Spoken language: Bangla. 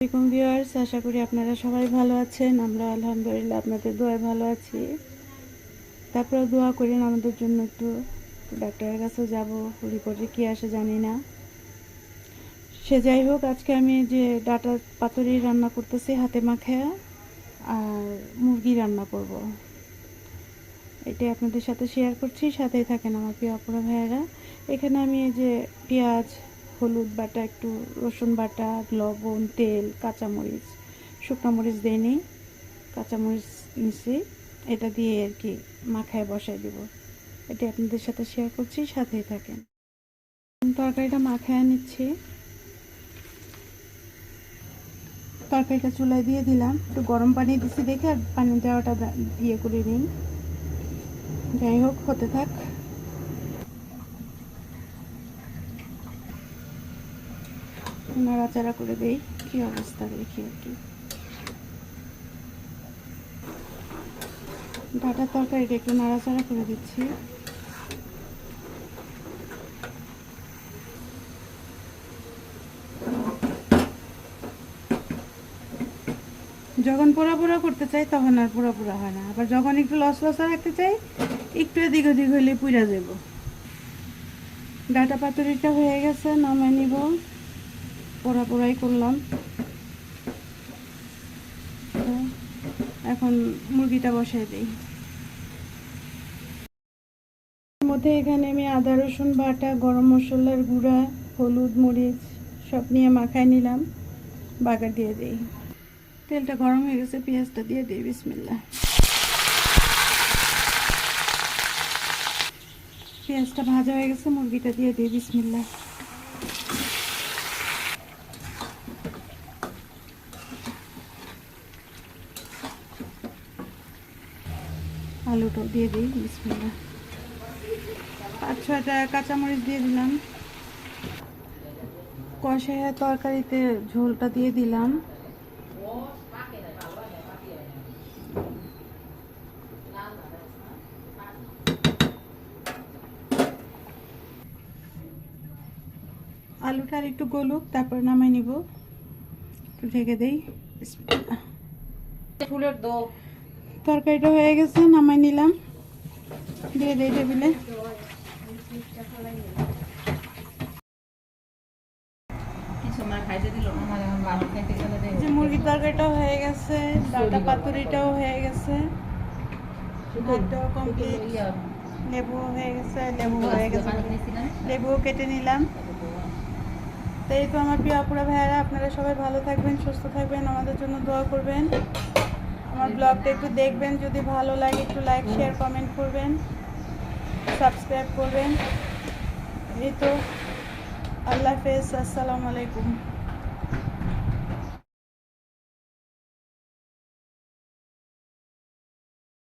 আসসালামাইকুম আশা করি আপনারা সবাই ভালো আছেন। আমরা আলহামদুলিল্লাহ আপনাদের দোয়ায় ভালো আছি। তারপরে দোয়া করেন, আমাদের জন্য একটু ডাক্তারের কাছে যাব। রিপোর্টে কী আসে জানি না। সে যাই হোক, আজকে আমি যে ডাটা পাতুরি রান্না করতেছি, হাতে মাখায়া আর মুরগি রান্না করব। এটাই আপনাদের সাথে শেয়ার করছি, সাথেই থাকেন আমার প্রিয় অপরা ভাইয়েরা। এখানে আমি যে পেঁয়াজ হলুদ বাটা, একটু রসুন বাটা, লবণ, তেল, কাঁচামরিচ, শুকনো মরিচ দিইনি কাঁচামরিচ নিছি, এটা দিয়ে আর কি মাখায় বসাই দেব। এটা আপনাদের সাথে শেয়ার করছি, সাথেই থাকেন। তরকারিটা মাখায় নিচ্ছি। তরকারিটা চুলায় দিয়ে দিলাম। একটু গরম পানি দিছি দেখে আর পানি দেওয়াটা দিয়ে করে নিই যাই হোক, হতে থাক। নাড়াচাড়া করে দেই। কি অবস্থা দেখি আর কি ডাটার তরকারিটা একটু নাড়াচাড়া করে দিচ্ছি। যখন পোড়া পোড়া করতে চাই তখন আর পোড়া পোড়া হয় না। আবার যখন একটু লস লসা রাখতে চাই, একটু এদিক ওদিক হইলে পুড়া যাব ডাটা পাতুরিটা হয়ে গেছে নামাই নিব। পোড়া পোড়াই করলাম এখন মুরগিটা বসাই দিই। মধ্যে এখানে আমি আদা, রসুন বাটা, গরম মশলার গুঁড়া, হলুদ, মরিচ সব নিয়ে মাখায় নিলাম, বাগার দিয়ে দিই। তেলটা গরম হয়ে গেছে, পেঁয়াজটা দিয়ে দিই বিসমিল্লা পেঁয়াজটা ভাজা হয়ে গেছে, মুরগিটা দিয়ে দিই বিসমিল্লা আলুটাও দিয়ে দিই বিসমিল্লা পাঁচ ছয়টা কাঁচামরিচ দিয়ে দিলাম। কষায় তরকারিতে ঝোলটা দিয়ে দিলাম। আলুটা আর একটু গলুক, তারপর নামাই নিব। একটু ঢেকে দেই। ফুলের তরকারিটা হয়ে গেছে নামাই নিলাম। দিয়ে দেই টেবিলে। যে মুরগির তরকারিটাও হয়ে গেছে ডাটা পাতুরিটাও হয়ে গেছে। কমপ্লিট লেবু হয়ে গেছে লেবু হয়ে গেছে। লেবুও কেটে নিলাম। তো এই তো আমার প্রিয় আপুরা ভাইয়ারা আপনারা সবাই ভালো থাকবেন সুস্থ থাকবেন আমাদের জন্য দোয়া করবেন। আমার ব্লগটা একটু দেখবেন, যদি ভালো লাগে একটু লাইক শেয়ার কমেন্ট করবেন সাবস্ক্রাইব করবেন। এই তো, আল্লাহ হাফেজ, আসসালামু আলাইকুম।